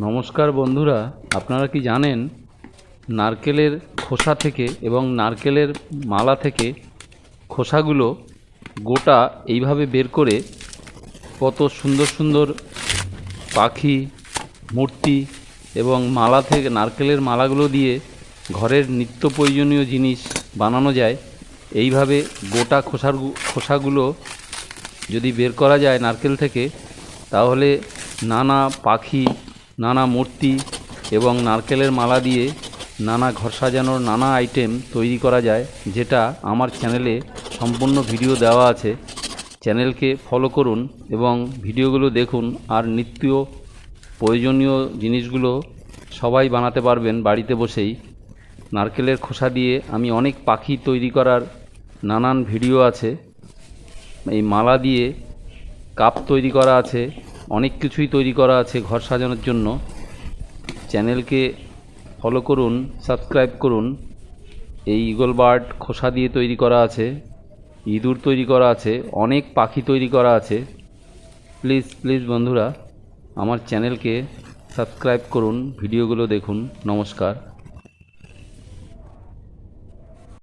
নমস্কার বন্ধুরা, আপনারা কি জানেন নারকেলের খোসা থেকে এবং নারকেলের মালা থেকে খোসাগুলো গোটা এইভাবে বের করে কত সুন্দর সুন্দর পাখি, মূর্তি এবং মালা থেকে, নারকেলের মালাগুলো দিয়ে ঘরের নিত্য প্রয়োজনীয় জিনিস বানানো যায়, এইভাবে গোটা খোসার খোসাগুলো যদি বের করা যায় নারকেল থেকে, তাহলে নানা পাখি নানা মূর্তি এবং নারকেলের মালা দিয়ে নানা ঘর সাজানোর নানা আইটেম তৈরি করা যায়, যেটা আমার চ্যানেলে সম্পূর্ণ ভিডিও দেওয়া আছে। চ্যানেলকে ফলো করুন এবং ভিডিওগুলো দেখুন, আর নিত্য প্রয়োজনীয় জিনিসগুলো সবাই বানাতে পারবেন বাড়িতে বসেই। নারকেলের খোসা দিয়ে আমি অনেক পাখি তৈরি করার নানান ভিডিও আছে। এই মালা দিয়ে কাপ তৈরি করা আছে। অনেক কিছুই তৈরি করা আছে ঘর সাজানোর জন্য। চ্যানেলকে ফলো করুন সাবস্ক্রাইব করুন। এই ইগল বার্ড খোসা দিয়ে তৈরি করা আছে, ইঁদুর তৈরি করা আছে, অনেক পাখি তৈরি করা আছে। প্লিজ প্লিজ বন্ধুরা, আমার চ্যানেলকে সাবস্ক্রাইব করুন, ভিডিওগুলো দেখুন। নমস্কার।